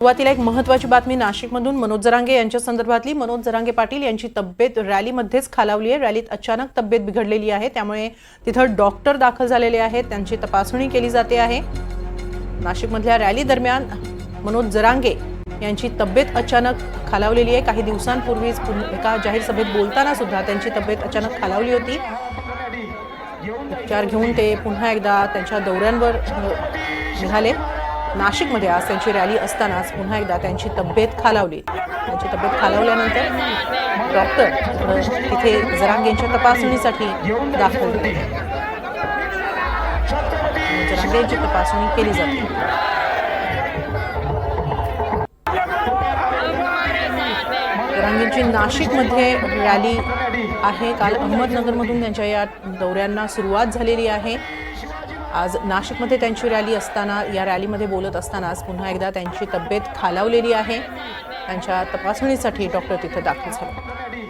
सुरुवातीला एक महत्वाची बातमी नाशिकमधून मनोज जरांगे यांच्या संदर्भातली. मनोज जरांगे पाटील यांची तब्येत रॅलीमध्येच खालावली आहे. रॅलीत अचानक तब्येत बिघडलेली आहे. त्यामुळे तिथं डॉक्टर दाखल झालेले आहेत. त्यांची तपासणी केली जाते आहे. नाशिकमधल्या रॅली दरम्यान मनोज जरांगे यांची तब्येत अचानक खालावलेली आहे. काही दिवसांपूर्वीच एका जाहीर सभेत बोलताना सुद्धा त्यांची तब्येत अचानक खालावली होती. उपचार घेऊन ते पुन्हा एकदा त्यांच्या दौऱ्यांवर निघाले. नाशिकमध्ये आज त्यांची रॅली असतानाच पुन्हा एकदा त्यांची तब्येत खालावली. त्यांची तब्येत खालावल्यानंतर डॉक्टर तिथे जरांगेंच्या तपासणीसाठी दाखल जरांगेंची तपासणी केली जाते. जरांगेंची नाशिकमध्ये रॅली आहे. काल अहमदनगरमधून त्यांच्या या दौऱ्यांना सुरुवात झालेली आहे. आज नाशिकमध्ये त्यांची रॅली असताना या रॅलीमध्ये बोलत असतानाच पुन्हा एकदा त्यांची तब्येत खालावलेली आहे. त्यांच्या तपासणीसाठी डॉक्टर तिथे दाखल झाले.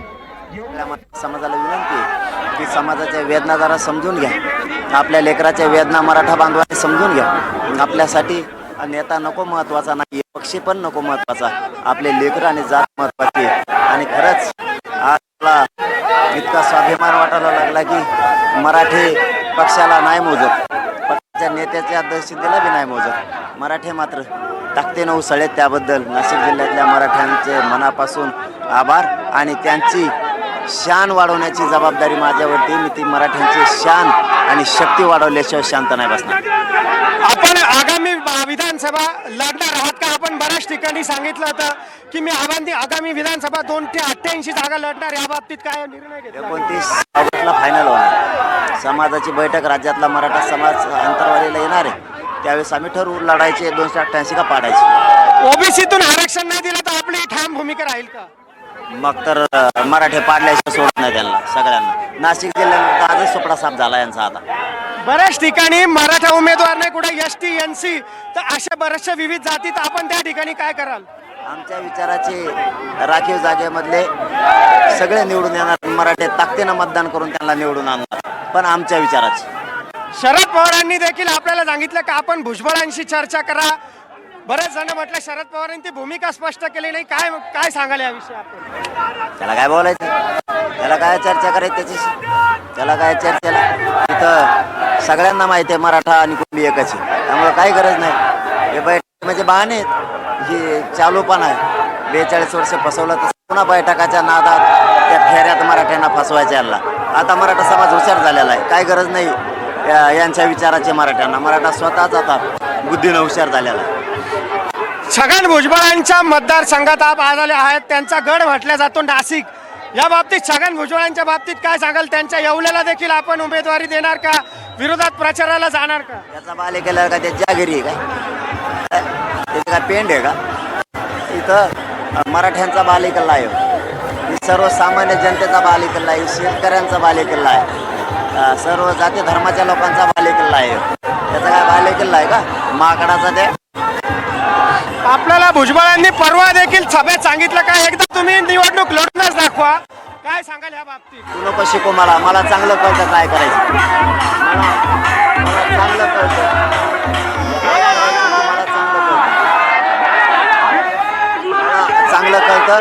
समाजाला विनंती आहे की समाजाच्या वेदना जरा समजून घ्या. आपल्या लेकराच्या वेदना मराठा बांधवाने समजून घ्या. आपल्यासाठी नेता नको महत्त्वाचा नाही पक्षी पण नको महत्त्वाचा. आपले लेकर आणि जात महत्वाची आणि खरंच आज मला इतका स्वाभिमान वाटायला लागला की मराठी पक्षाला नाही मोजत. पक्षाच्या नेत्याच्या दहशतीला बी नाही मोजत. मराठे मात्र ताकदीनं उसळेत त्याबद्दल. नाशिक जिल्ह्यातल्या मराठ्यांचे मनापासून आभार आणि त्यांची शान वाढवण्याची जबाबदारी माझ्यावरती. मी ती मराठ्यांची शान आणि शक्ती वाढवल्याशिवाय शांत नाही बसणार. आपण विधानसभा लढणार आहात का? आपण बऱ्याच ठिकाणी सांगितलं होतं की मी आगामी आगामी विधानसभा दोन ते अठ्ठ्याऐंशी जागा लढणार या बाबतीत काय निर्णय घेतला? एकोणतीस ऑगस्टला फायनल होणार समाजाची बैठक राज्यातला मराठा समाज अंतर्वालीला येणार आहे. त्यावेळेस आम्ही ठरवू लढायचे दोनशे अठ्ठ्याऐंशी का पाडायचे. ओबीसीतून आरक्षण नाही दिलं तर आपली ठाम भूमिका राहील का? मग तर मराठे पाडल्याशिवाय सोडत नाही त्यांना सगळ्यांना. नाशिक जिल्ह्यात आजच सुपडा साफ झाला यांचा आता. बऱ्याच ठिकाणी मराठा उमेदवार नाही कुठे एस टी एन सी तर अशा बऱ्याचशा विविध जातीत आपण त्या ठिकाणी काय कराल? आमच्या विचाराचे राखीव जागेमधले सगळे निवडून येणार मराठे ताकदीनं मतदान करून त्यांना निवडून आणणार. पण आमच्या विचाराचे. शरद पवारांनी देखील आपल्याला सांगितलं का आपण भुजबळांशी चर्चा करा. बरेच जण म्हटलं शरद पवारांनी ती भूमिका स्पष्ट केली नाही. काय काय सांगाल याविषयी आपण त्याला काय बोलायचं? त्याला काय चर्चा करायची त्याच्याशी? त्याला काय चर्चेला? इथं सगळ्यांना माहिती आहे मराठा आणि कुणबी एकच त्यामुळे काही गरज नाही. हे बैठक म्हणजे बहाणे आहेत. ही चालू पण आहे. बेचाळीस वर्ष फसवलं तर पुन्हा बैठकाच्या नादात त्या फेऱ्यात मराठ्यांना फसवायच्या आला आता मराठा समाज हुशार झालेला आहे. काय गरज नाही या- यांच्या विचाराचे मराठ्यांना. मराठा स्वतःच आता बुद्धीनं हुशार झालेला आहे. छगन भुजबळांच्या मतदारसंघात आप आलेले आहेत. त्यांचा गड म्हटला जातो नाशिक. या बाबतीत छगन भुजबळांच्या बाबतीत काय सांगाल? त्यांच्या येवल्याला देखील आपण उमेदवारी देणार का? विरोधात प्रचाराला जाणार का? त्याचा बाले केल्यावर का? त्याच्या घरी आहे का? त्याची काय पेंड आहे का? इथं मराठ्यांचा बालेकिल्ला आहे. ही सर्वसामान्य जनतेचा बालेकिल्ला आहे. शेतकऱ्यांचा बालेकिल्ला आहे. सर्व जाती धर्माच्या लोकांचा बालेकिल्ला आहे. त्याचा काय बालेकिल्ला आहे का? माकडाचा त्या आपल्याला भुजबळांनी परवा देखील सभेत सांगितलं का एकदा तुम्ही निवडणूक लढूनच दाखवा काय सांगाल या बाबतीत तू नको शिकू मला मला चांगलं कळतं काय करायचं मला मला चांगलं कळतं काय मला चांगलं कळतं मला चांगलं कळतं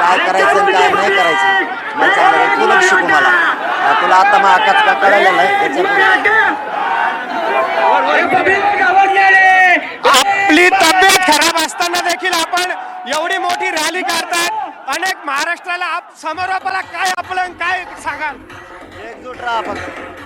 काय करायचं आणि काय नाही करायचं मला चांगलं कळतं. तू नको शिकू मला तुला आता मग आकाच का आहे त्याच्या आपली तब्येत खराब असताना देखील आपण एवढी मोठी रॅली करतात अनेक महाराष्ट्राला आप समोर आपल्याला काय आपलं काय सांगाल? एकजूट राहा फक्त.